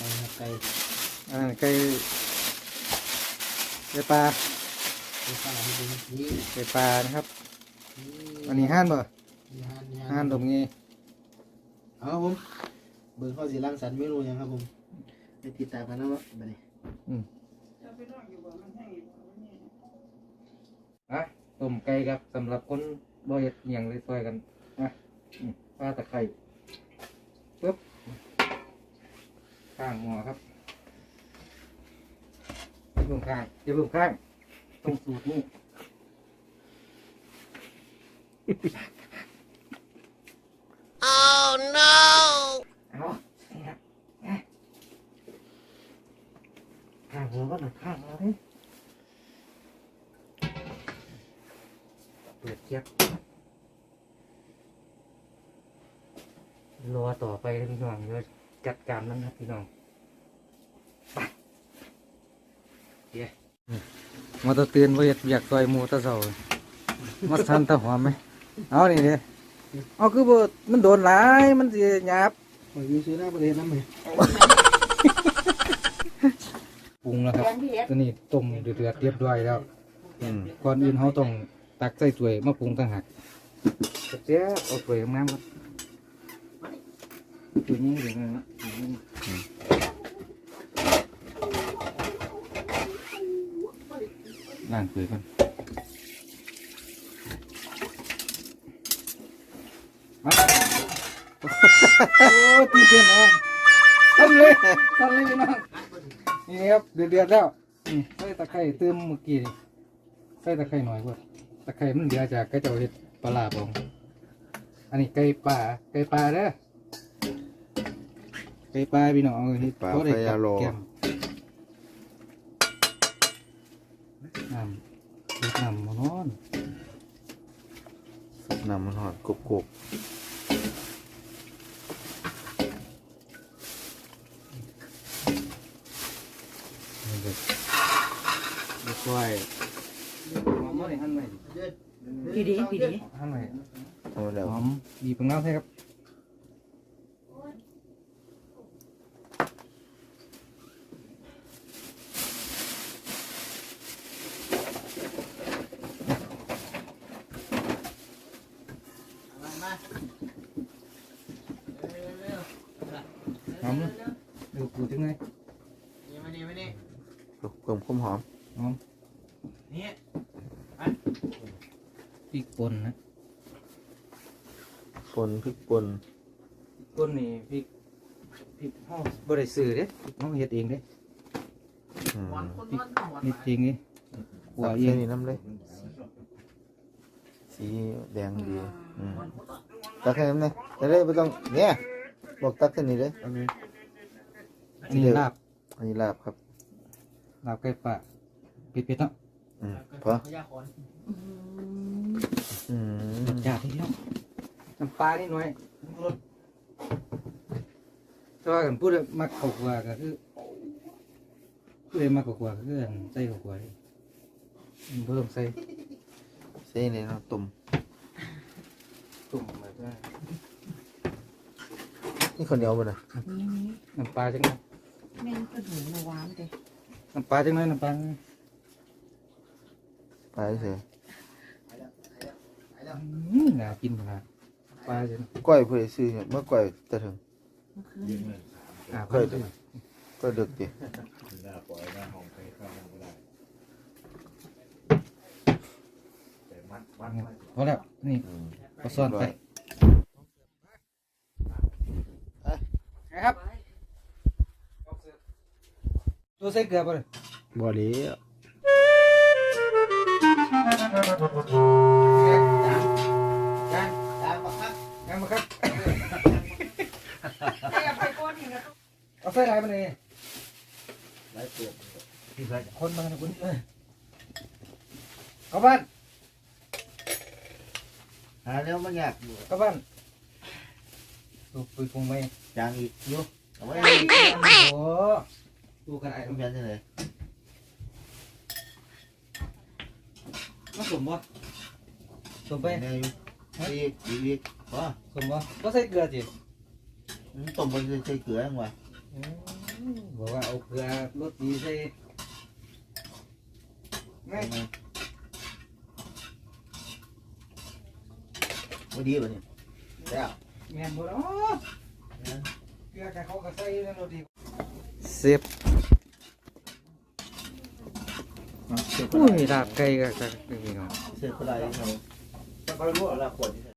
ไก่ครับไก่อ่าไก่ไก่ปลาไก่ปลาที่เป็นนี่ไก่ปลานะครับ อันนี้ห้านบ่นี่ฮานนี่ห้านตรงนี้เอาครับผมเบิ่งข้อสีรังสรรค์เมนูหยังครับผมไปติดตามกันนะว่าบัดนี้อะต้มไก่ครับสำหรับคนบ่เฮ็ดอหย่างเลยซอยกันอะอืมปลาตะไคร้ปึ๊บ ข้างหม้อครับอย่าเพิ่งข้างอย่าเพิ่งข้างต้องสูตรนี้เอานี่ครับเอ๊ะข้างหัวก็หนักข้างเราดิเปิดเทียบรอต่อไปเลยพี่น้องเดี๋ยวจัดการนั้นครับพี่น้องไป เดี๋ยวมาตะเตือนว่าอยากอยากซอยหมูตะเสามาทันตะหอมไหมเอานี่เด้เอาคือบ่มันโดนหลายมันสิหยาบโอ้ยอยู่ซื้อหน้าประเทศน้ำไหมปรุงแล้วครับตัวนี้ต้มเดือดๆเรียบร้อยแล้วก่อนอื่นเขาต้องตักใส่ถ้วยมาปรุงต่างหากเจ๊เอาถ้วยงามๆครับตัวนี้เดี๋ยวนะตัวนี้ ล้างถ้วยก่อนมาโอ้ตีเตียนออกทำเลยทำเลยพี่น้องนี่ครับเดือดเดือดๆแล้วนี่ใส่ตะไคร้เติมเมื่อกี้นี่ใส่ตะไคร้หน่อยกว่าตะไคร้มันเหลือจากไก่เจ้าเห็ดปลาลาบองอันนี้ไก่ป่าไก่ป่าเด้อไก่ป่าพี่น้องเอาเห็ดปลาเขได้ไฟยาโลกับแก้ม น้ำเห็ดน้ำมันนอนนำมันหอดกรุบกรุบนี่เด็ดเด็ดไว้หอมเลยหั่นไว้พี่ดีพี่ดีหั่นไว้เอาแล้วหอมบีบมะนาวใช่ครับ มามาเร็ว ห อมเลยดูปูถึงไงๆนี่มานี่มานี่เพิ่มความหอมหอมนี่พริกป่นนะป่นพริกป่นพริกป่นนี่พริกพริกห้องบริสุทธิ์เด้พริกห้องเฮ็ดเองเด้อืมหวานคนหวานหวานนี่จริงนี่หัวตักเอแค่งนี้น้ำเลยสีแดงดีอืมตักแค่นั้นเลยจะได้ไม่ต้องเนี่ย บอกตักแค่นี้เลยอันนี้ลาบอันนี้ลาบครับลาบไก่ป่าเผ็ดๆเนาะอืมพอพยาขอนอืมจัดทีเดียวน้ำปลานิดหน่อยรสแต่ว่ากันพูดมักข้าวคั่วก็คือพูดเลยมักข้าวคั่วก็คืออันใส่ข้าวคั่วเลยอืมบ่ต้องใส่ใส่นี่เนาะตุ่มตุ่มแบบว่า นี่ข้าวเหนียวมันนะนี่นี่น้ำปลาจังไงแม่งกระดูกมาวางเลยน้ำปลาจังไงน้ำปลาไปเฉยอืมน่ากินขนาดปลาจังก้อยเพื่อซื้อเนี่ยเมื่อก้อยจะถึงเมื่อคืนอ่าก้อยดึกก้อยดึกดิพอแล้วนี่อืมก็ซ่อนไป นะครับตัวใส่เกลือป่ะเลยบ่ดีจานตามมาครับยังมาครับไปก้อนนี่นะเอาใส่อะไรมาเลยหลายเปลือกพี่ใส่คนมานะคุณเออเข้าบ้านหาแล้วมันยากอยู่เข้าบ้านดูปุยพุงไหม จางอีกอยู่เอาไว้โอ้ดูกันไอ้ทำยันยังไงมาสมบ่สมไปเนี่ยอยู่อีกอีกอีกพอสมบ่ก็ใส่ เกลือสิต้มมันใส่เกลือยังวะอืมบอกว่าเอาเกลือรสดีใส่ไงบ่ดีบ่เนี่ยแล้วแม่นบ่เนาะเกลือกับเขาก็ใส่ในรสดีเซฟอุ้ยลาบไก่ก็ก็พี่น้องเซฟก็ได้เขาถ้าเขารู้ว่าละขวด